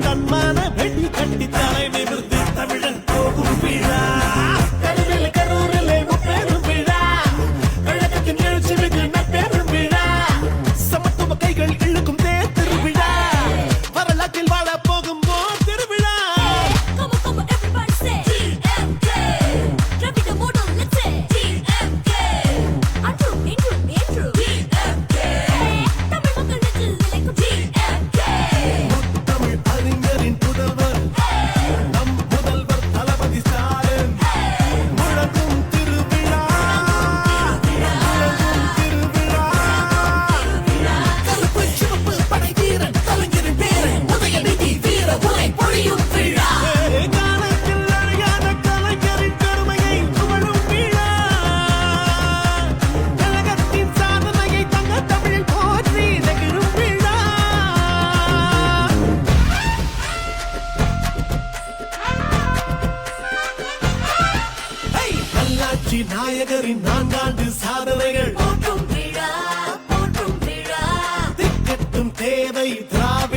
தன்மான வெள்ளி கட்டி தலைமை வெற்றி நாயகரின் நான்காண்டு சாதனைகள். போற்றும் விழா போற்றும் விழா. திக்கட்டும் தேவை திராவிட